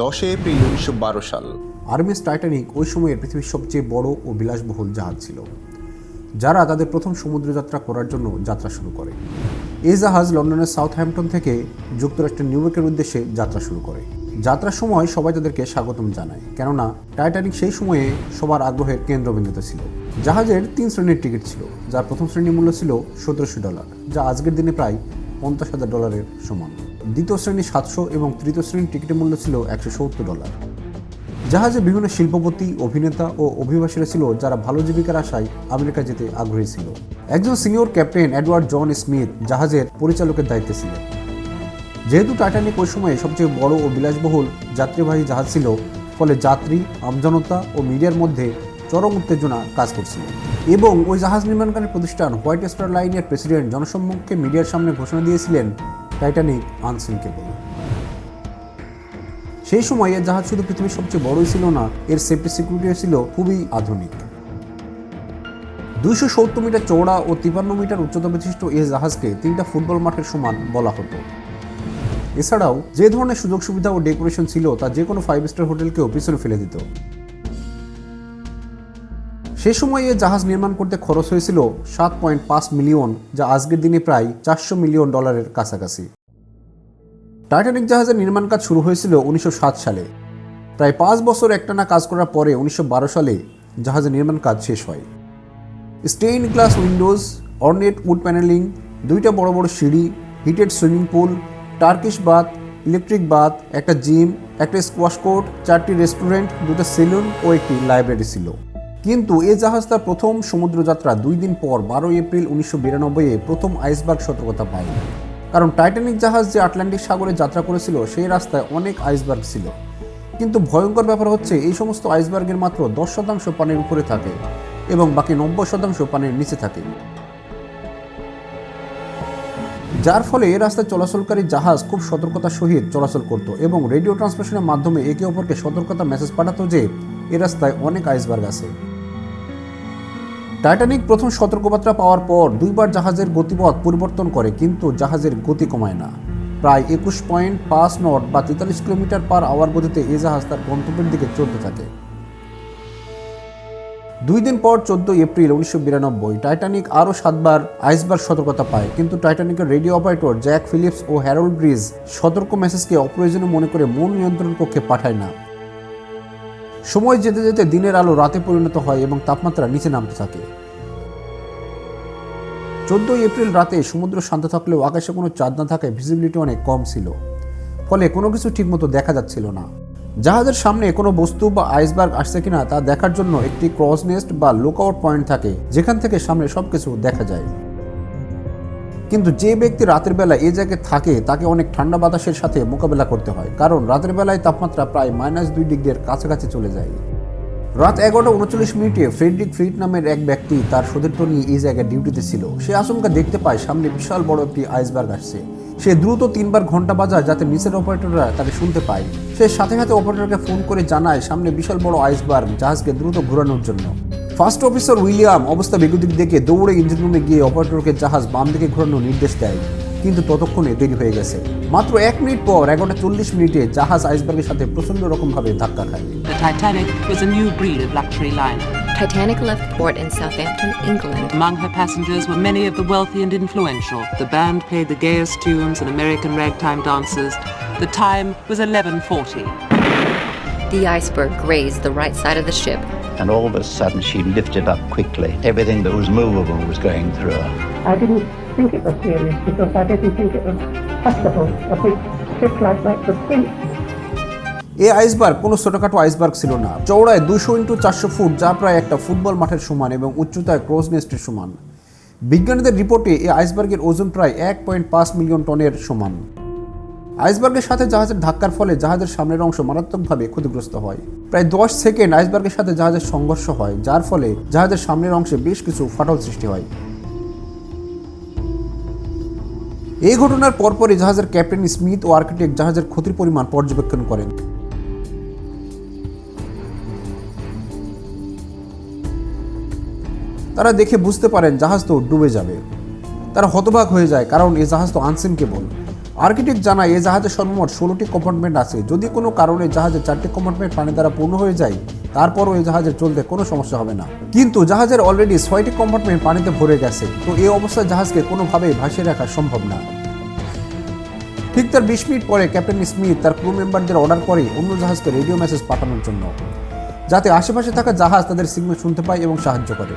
দশই এপ্রিল উনিশশো বারো সাল। আর্মিস টাইটানিক ওই সময়ের পৃথিবীর সবচেয়ে বড় ও বিলাসবহুল জাহাজ ছিল, যারা তাদের প্রথম সমুদ্রযাত্রা করার জন্য যাত্রা শুরু করে। এই জাহাজ লন্ডনের সাউথহ্যাম্পটন থেকে যুক্তরাষ্ট্রের নিউইয়র্কের উদ্দেশ্যে যাত্রা শুরু করে। যাত্রার সময় সবাই তাদেরকে স্বাগতম জানায়, কেননা টাইটানিক সেই সময়ে সবার আগ্রহের কেন্দ্রবিন্দুতে ছিল। জাহাজের তিন শ্রেণির টিকিট ছিল, যার প্রথম শ্রেণির মূল্য ছিল সতেরোশো ডলার, যা আজকের দিনে প্রায় পঞ্চাশ হাজার ডলারের সমান। দ্বিতীয় শ্রেণি সাতশো এবং তৃতীয় শ্রেণির টিকিটের মূল্য ছিল একশো সত্তর ডলার। জাহাজে বিভিন্ন শিল্পপতি, অভিনেতা ও অভিবাসীরা ছিল যারা ভালো জীবিকার আশায় আমেরিকা যেতে আগ্রহী ছিল। একজন senior captain Edward John Smith জাহাজের পরিচালকের দায়িত্বে ছিলেন। যেহেতু টাইটানিক ওই সময়ে সবচেয়ে বড় ও বিলাসবহুল যাত্রীবাহী জাহাজ ছিল, ফলে যাত্রী, আমজনতা ও মিডিয়ার মধ্যে চরম উত্তেজনা কাজ করছিল। এবং ওই জাহাজ নির্মাণকারী প্রতিষ্ঠান হোয়াইট স্টার লাইনের প্রেসিডেন্ট জনসম্মুখে মিডিয়ার সামনে ঘোষণা দিয়েছিলেন টাইটানিক আনসিঙ্কেবল সেই সময় এর জাহাজ শুধু পৃথিবীর সবচেয়ে বড়ই ছিল না, এর সেফটি সিকিউরিটিও ছিল খুবই আধুনিক। দুইশো সত্তর মিটার চৌড়া ও তিপান্ন মিটার উচ্চতা বিশিষ্ট এই জাহাজকে তিনটা ফুটবল মাঠের সমান বলা হতো। এছাড়াও যে ধরনের সুযোগ সুবিধা ও ডেকোরেশন ছিল তা যে কোনো ফাইভ স্টার হোটেলকেও পিছনে ফেলে দিত। সে সময় এই জাহাজ নির্মাণ করতে খরচ হয়েছিল সাত পয়েন্ট পাঁচ মিলিয়ন, যা আজকের দিনে প্রায় চারশো মিলিয়ন ডলারের কাছাকাছি। টাইটানিক জাহাজের নির্মাণ কাজ শুরু হয়েছিল উনিশশো সাত সালে। প্রায় পাঁচ বছর একটানা কাজ করার পরে উনিশশো বারো সালে জাহাজের নির্মাণ কাজ শেষ হয়। Stain glass windows, ornate wood panelling, দুইটা বড় বড় সিঁড়ি, heated swimming pool, Turkish bath, electric bath, একটা জিম, একটা স্কোয়াশ কোর্ট, চারটি রেস্টুরেন্ট, দুটো সেলুন ও একটি লাইব্রেরি ছিল। কিন্তু এ জাহাজ তার প্রথম সমুদ্রযাত্রা দুই দিন পর বারোই এপ্রিল উনিশশো বিরানব্বইয়ে প্রথম আইসবার্গ সতর্কতা পায়। কারণ টাইটানিক জাহাজ যে আটলান্টিক সাগরে যাত্রা করেছিল, সেই রাস্তায় অনেক আইসবার্গ ছিল। কিন্তু ভয়ঙ্কর ব্যাপার হচ্ছে, এই সমস্ত আইসবার্গের মাত্র দশ শতাংশ পানির উপরে থাকে এবং বাকি নব্বই শতাংশ পানির নিচে থাকে। যার ফলে এ রাস্তায় চলাচলকারী জাহাজ খুব সতর্কতার সহিত চলাচল করত এবং রেডিও ট্রান্সমিশনের মাধ্যমে একে অপরকে সতর্কতা মেসেজ পাঠাতো যে, এ রাস্তায় অনেক আইসবার্গ আছে। টাইটানিক প্রথম সতর্কবার্তা পাওয়ার পর দুইবার জাহাজের গতিপথ পরিবর্তন করে, কিন্তু জাহাজের গতি কমায় না। প্রায় একুশ পয়েন্ট পাঁচ নট বা তেতাল্লিশ কিলোমিটার পার আওয়ার গতিতে এই জাহাজ তার গন্তব্যের দিকে চলতে থাকে। দুই দিন পর চোদ্দ এপ্রিল উনিশশো বিরানব্বই টাইটানিক আরও সাতবার আইসবার্গ সতর্কতা পায়, কিন্তু টাইটানিকের রেডিও অপারেটর জ্যাক ফিলিপস ও হ্যারোল্ড ব্রিজ সতর্ক মেসেজকে অপ্রয়োজনীয় মনে করে মন নিয়ন্ত্রণ কক্ষে পাঠায় না। সময় যেতে যেতে দিনের আলো রাতে পরিণত হয় এবং তাপমাত্রা নিচে নামতে থাকে। চোদ্দই এপ্রিল রাতে সমুদ্র শান্ত থাকলেও আকাশে কোনো চাঁদ না থাকায় ভিজিবিলিটি অনেক কম ছিল। ফলে কোনো কিছু ঠিকমতো দেখা যাচ্ছিল না। জাহাজের সামনে কোনো বস্তু বা আইসবার্গ আসছে কিনা তা দেখার জন্য একটি ক্রস নেস্ট বা লুকআউট পয়েন্ট থাকে, যেখান থেকে সামনে সবকিছু দেখা যায়। কিন্তু যে ব্যক্তি রাতের বেলা এই জায়গায় থাকে, তাকে অনেক ঠান্ডা বাতাসের সাথে মোকাবেলা করতে হয়। কারণ রাতের বেলায় তাপমাত্রা প্রায় মাইনাস দুই ডিগ্রির কাছাকাছি চলে যায়। রাত এগারোটা উনচল্লিশ মিনিটে ফ্রেডরিক ফ্রিড নামের এক ব্যক্তি তার সতীর্থ নিয়ে এই জায়গায় ডিউটিতে ছিল। সে আশঙ্কা দেখতে পায় সামনে বিশাল বড় একটি আইসবার্গ আসছে। সে দ্রুত তিনবার ঘণ্টা বাজায় যাতে নিচের অপারেটররা তাকে শুনতে পায়। সে সাথে সাথে অপারেটরকে ফোন করে জানায় সামনে বিশাল বড় আইসবার্গ জাহাজকে দ্রুত ঘোরানোর জন্য। ফার্স্ট অফিসার উইলিয়াম অবস্থা বেগুদিক দেখে দৌড়ে ইঞ্জিন রুমে গিয়ে অপারেটরকে জাহাজ বাম দিকে ঘোরানোর নির্দেশ দেয় কিন্তু ততক্ষণে দেরি হয়ে গেছে মাত্র এক মিনিট পর এগারোটা চল্লিশ মিনিটে জাহাজ আইসবার্গের সাথে প্রচণ্ড রকমভাবে ধাক্কা খায় The Titanic was a new breed of luxury liner. Titanic left port in Southampton, England. Among her passengers were many of the wealthy and influential. The band played the gayest tunes and American ragtime dances. The time was 1140. The iceberg grazed the right side of the ship. And all of a sudden she lifted up quickly. Everything that was movable was going through her. I didn't think it was serious because I didn't think it was possible a big ship like that could sink. এই iceberg কোনো ছোটখাটো iceberg ছিল না চৌড়ায় দুশো into চারশো foot যা প্রায় একটা ফুটবল মাঠের সমান এবং উচ্চতায় ক্রোজ নেস্টের সমান বিজ্ঞানীদের রিপোর্টে এই আইসবার্গের ওজন প্রায় এক পয়েন্ট পাঁচ মিলিয়ন টনের সমান আইসবার্গের সাথে জাহাজের ধাক্কার ফলে জাহাজের সামনের অংশ মারাত্মকভাবে ক্ষতিগ্রস্ত হয়। প্রায় দশ সেকেন্ড আইসবার্গের সাথে জাহাজের সংঘর্ষ হয়, যার ফলে জাহাজের সামনের অংশে বেশ কিছু ফাটল সৃষ্টি হয়। এই ঘটনার পরপরই জাহাজের ক্যাপ্টেন স্মিথ ও আর্কিটেক্ট জাহাজের ক্ষতির পরিমাণ পর্যবেক্ষণ করেন। তারা দেখে বুঝতে পারেন জাহাজ তো ডুবে যাবে। তারা হতবাক হয়ে যায়, কারণ এই জাহাজ তো আনসিনকেবল। আর্কিটেক্ট জানায় এই জাহাজে সর্বমোট ষোলোটি কম্পার্টমেন্ট আছে। যদি কোনো কারণে জাহাজের চারটি কম্পার্টমেন্ট পানি দ্বারা পূর্ণ হয়ে যায়, তারপরও এই জাহাজে চলতে কোনো সমস্যা হবে না। কিন্তু জাহাজের অলরেডি ছয়টি কম্পার্টমেন্ট পানিতে ভরে গেছে, তো এই অবস্থায় জাহাজকে কোনোভাবেই ভাসিয়ে রাখা সম্ভব না। ঠিক তার বিশ মিনিট পরে ক্যাপ্টেন স্মিথ তার ক্রু মেম্বারদের অর্ডার করে অন্য জাহাজকে রেডিও মেসেজ পাঠানোর জন্য, যাতে আশেপাশে থাকা জাহাজ তাদের সিগন্যাল শুনতে পায় এবং সাহায্য করে।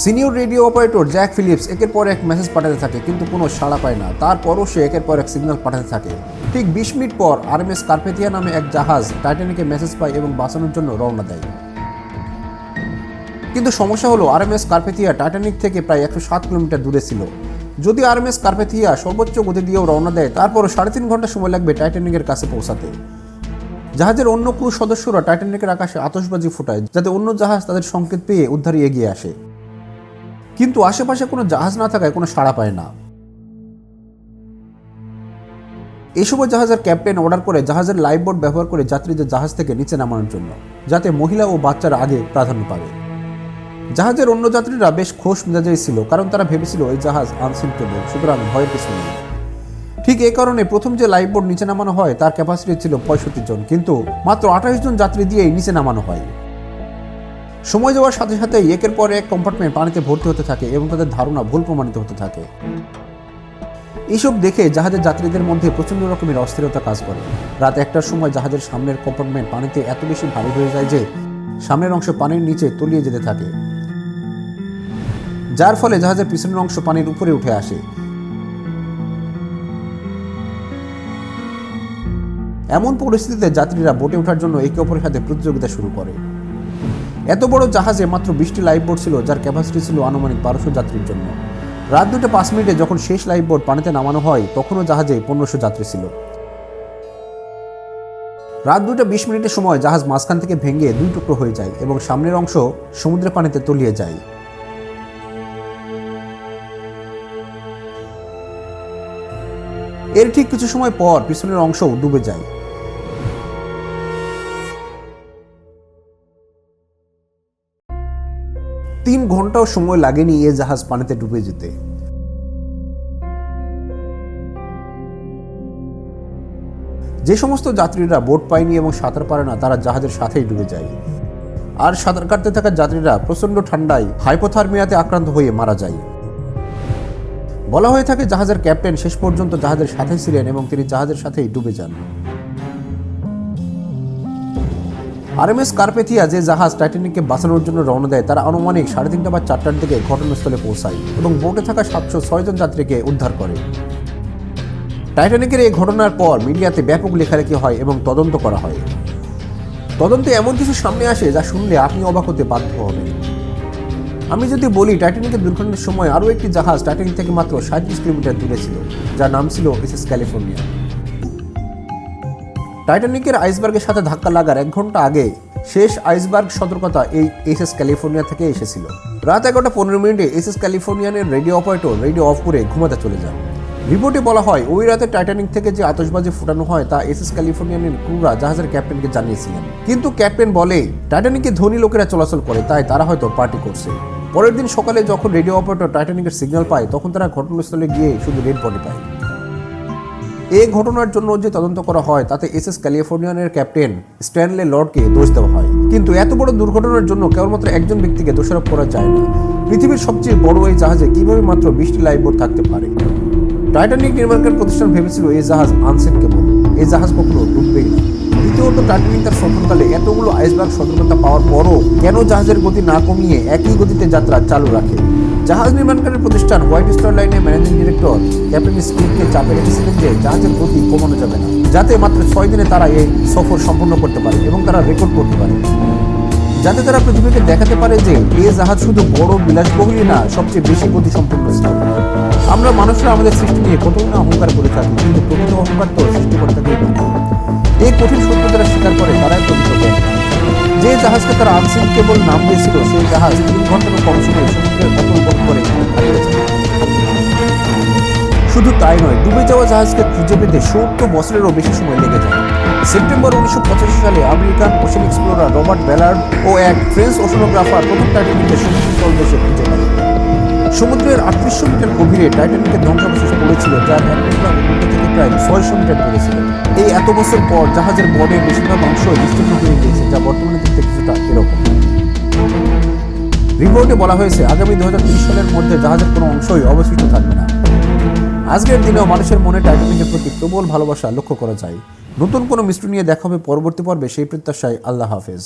Senior radio operator Jack Phillips একের পর এক মেসেজ পাঠাতে থাকে, কিন্তু কোনো সাড়া পায় না। তারপরও সে একের পর এক সিগন্যাল পাঠাতে থাকে। ঠিক বিশ মিনিট পর আরএমএস কার্পেথিয়া নামে এক জাহাজ টাইটানিকে মেসেজ পায় এবং বাঁচানোর জন্য রওনা দেয়। কিন্তু সমস্যা হলো, আরএমএস কার্পেথিয়া টাইটানিক থেকে প্রায় একশো সাত কিলোমিটার দূরে ছিল। যদি আরএমএস কার্পেথিয়া সর্বোচ্চ গতি দিয়েও রওনা দেয়, তারপরও সাড়ে তিন ঘণ্টা সময় লাগবে টাইটানিকের কাছে পৌঁছাতে। জাহাজের অন্য ক্রু সদস্যরা টাইটানিকের আকাশে আতশবাজি ফোটায়, যাতে অন্য জাহাজ তাদের সংকেত পেয়ে উদ্ধারে এগিয়ে আসে। কিন্তু আশেপাশে কোনো জাহাজ না থাকায় কোনো সাড়া পায় না। এই সময় জাহাজের ক্যাপ্টেন অর্ডার করে জাহাজের লাইফ বোট ব্যবহার করে যাত্রীদের জাহাজ থেকে নিচে নামানোর জন্য, যাতে মহিলা ও বাচ্চারা আগে প্রাধান্য পাবে। জাহাজের অন্য যাত্রীরা বেশ খোশ মেজাজেই ছিল, কারণ তারা ভেবেছিল এই জাহাজ আনসিনকেবল সুতরাং ভয়ের কিছু নেই। ঠিক এই কারণে প্রথম যে লাইফ বোট নিচে নামানো হয়, তার ক্যাপাসিটি ছিল পঁয়ষট্টি জন, কিন্তু মাত্র আঠাশ জন যাত্রী দিয়েই নিচে নামানো হয়। সময় যাওয়ার সাথে সাথে একের পর এক কম্পার্টমেন্ট পানিতে ভর্তি হতে থাকে এবং তাদের ধারণা ভুল প্রমাণিত হতে থাকে। এইসব দেখে জাহাজের যাত্রীদের মধ্যে প্রচণ্ড রকমের অস্থিরতা কাজ করে। রাত একটার সময় জাহাজের সামনের কম্পার্টমেন্ট পানিতে এত বেশি ভারী হয়ে যায় যে সামনের অংশ পানির নিচে তলিয়ে যেতে থাকে। যার ফলে জাহাজের পিছনের অংশ পানির উপরে উঠে আসে। এমন পরিস্থিতিতে যাত্রীরা বোটে ওঠার জন্য একে অপরের সাথে প্রতিযোগিতা শুরু করে। এত বড় জাহাজে মাত্র বিশটি লাইফ বোট ছিল, যার ক্যাপাসিটি ছিল আনুমানিক বারোশো যাত্রীর জন্য। রাত দুটো পাঁচ মিনিটে যখন শেষ লাইফ বোট পানিতে নামানো হয়, তখনও জাহাজে পনেরোশো যাত্রী ছিল। রাত দুটো বিশ মিনিটের সময় জাহাজ মাঝখান থেকে ভেঙে দুই টুকরো হয়ে যায় এবং সামনের অংশ সমুদ্রের পানিতে তলিয়ে যায়। এর ঠিক কিছু সময় পর পিছনের অংশও ডুবে যায়। তিন ঘন্টাও সময় লাগেনি এ জাহাজ পানিতে ডুবে যেতে। যে সমস্ত যাত্রীরা বোট পায়নি এবং সাঁতার পারে না, তারা জাহাজের সাথেই ডুবে যায়। আর সাঁতার কাটতে থাকা যাত্রীরা প্রচণ্ড ঠান্ডায় হাইপোথার্মিয়াতে আক্রান্ত হয়ে মারা যায়। বলা হয়ে থাকে জাহাজের ক্যাপ্টেন শেষ পর্যন্ত জাহাজের সাথে ছিলেন এবং তিনি জাহাজের সাথেই ডুবে যান। আরএমএস কার্পেথিয়া যে জাহাজ টাইটানিককে বাঁচানোর জন্য রওনা দেয়, তারা আনুমানিক সাড়ে তিনটা বা চারটার দিকে ঘটনাস্থলে পৌঁছায় এবং বোটে থাকা সাতশো ছয়জন যাত্রীকে উদ্ধার করে। টাইটানিকের এই ঘটনার পর মিডিয়াতে ব্যাপক লেখালেখি হয় এবং তদন্ত করা হয়। তদন্তে এমন কিছু সামনে আসে যা শুনলে আপনি অবাক হতে বাধ্য হবেন। আমি যদি বলি, টাইটানিকের দুর্ঘটনার সময় আরও একটি জাহাজ টাইটানিক থেকে মাত্র সাঁত্রিশ কিলোমিটার দূরে ছিল, যার নাম ছিল এসএস ক্যালিফোর্নিয়া। টাইটানিকের আইসবার্গের সাথে ধাক্কা লাগার এক ঘণ্টা আগে শেষ আইসবার্গ সতর্কতা এই এসএস ক্যালিফোর্নিয়া থেকে এসেছিল। রাত এগারোটা পনেরো মিনিটে এসএস ক্যালিফোর্নিয়ানের রেডিও অপারেটর রেডিও অফ করে ঘুমাতে চলে যান। রিপোর্টে বলা হয়, ওই রাতে টাইটানিক থেকে যে আতশবাজি ফুটানো হয় তা এস এসএস ক্যালিফোর্নিয়ানের ক্রুরা জাহাজের ক্যাপ্টেনকে জানিয়েছিলেন। কিন্তু ক্যাপ্টেন বলে টাইটানিকে ধনী লোকেরা চলাচল করে, তাই তারা হয়তো পার্টি করছে। পরের দিন সকালে যখন রেডিও অপারেটর টাইটানিকের সিগন্যাল পায়, তখন তারা ঘটনাস্থলে গিয়ে শুধু রেড বডি পায়। এই ঘটনার জন্য যে তদন্ত করা হয়, তাতে এস এস ক্যালিফোর্নিয়ানের ক্যাপ্টেন স্ট্যানলে লর্ডকে দোষ দেওয়া হয়। কিন্তু এত বড় দুর্ঘটনার জন্য কেবলমাত্র একজন ব্যক্তিকে দোষারোপ করা যায় না। পৃথিবীর সবচেয়ে বড় এই জাহাজে কীভাবে মাত্র বিশটি লাইফবোট থাকতে পারে? টাইটানিক নির্মাণকারী প্রতিষ্ঠান ভেবেছিল এই জাহাজ আনসিনকেবল এই জাহাজ কখনো ডুববেই না। দ্বিতীয়ত টাইটানিক তার সফরকালে এতগুলো আইসবার্গ সতর্কতা পাওয়ার পরও কেন জাহাজের গতি না কমিয়ে একই গতিতে যাত্রা চালু রাখে? জাহাজ নির্মাণকারী প্রতিষ্ঠান হোয়াইট স্টার লাইনের ম্যানেজিং ডিরেক্টর ক্যাপ্টেন স্মিথকে চাপে রেখেছিলেন যে জাহাজের গতি কমানো যাবে না, যাতে মাত্র ছয় দিনে তারা এই সফর সম্পন্ন করতে পারে এবং তারা রেকর্ড করতে পারে। যাতে তারা পৃথিবীকে দেখাতে পারে যে এ জাহাজ শুধু বড় বিলাসবহুলই না, সবচেয়ে বেশি গতি সম্পন্ন ছিল আমরা মানুষরা আমাদের সৃষ্টি নিয়ে কতই না অহংকার করে থাকি, কিন্তু প্রকৃত অহংকার তো সৃষ্টিকর্তাকেই এই কঠিন সত্য যারা স্বীকার করে তারাই প্রকৃত যে জাহাজকে তারা আনসিন কেবল নাম দিয়েছিল, সেই জাহাজ তিন ঘণ্টার কম সময়ে সমুদ্রের অতল বন্ধ করে। শুধু তাই নয়, ডুবে যাওয়া জাহাজকে খুঁজে পেতে সত্তর বছরেরও বেশি সময় লেগে যায়। সেপ্টেম্বর উনিশশো পঁচাশি সালে American ocean explorer Robert Ballard ও এক ফ্রেঞ্চ ওশনোগ্রাফার প্রথম টাইটানিকের সমুদ্র তলদেশে খুঁজে পায় সমুদ্রের আটত্রিশশো মিটার গভীরে টাইটানিকের ধ্বংসাবশেষ পড়েছিল যার এক উন্নত থেকে প্রায় ছয়শো মিটার পড়েছিল এই এত বছর পর জাহাজের বডের বেশিরভাগ অংশ বিস্তীর্ণ হয়ে গিয়েছে, যা বর্তমানে দেখতে কিছুটা এরকম। রিপোর্টে বলা হয়েছে, আগামী দু সালের মধ্যে জাহাজের কোনো অংশই অবশিষ্ট থাকবে না। আজকের দিনেও মানুষের মনে টাইটানিকের প্রতি প্রবল ভালোবাসা লক্ষ্য করা যায়। নতুন কোনো মিস্ট্রি নিয়ে দেখা হবে পরবর্তী পর্বে, সেই প্রত্যাশায় আল্লাহ হাফেজ।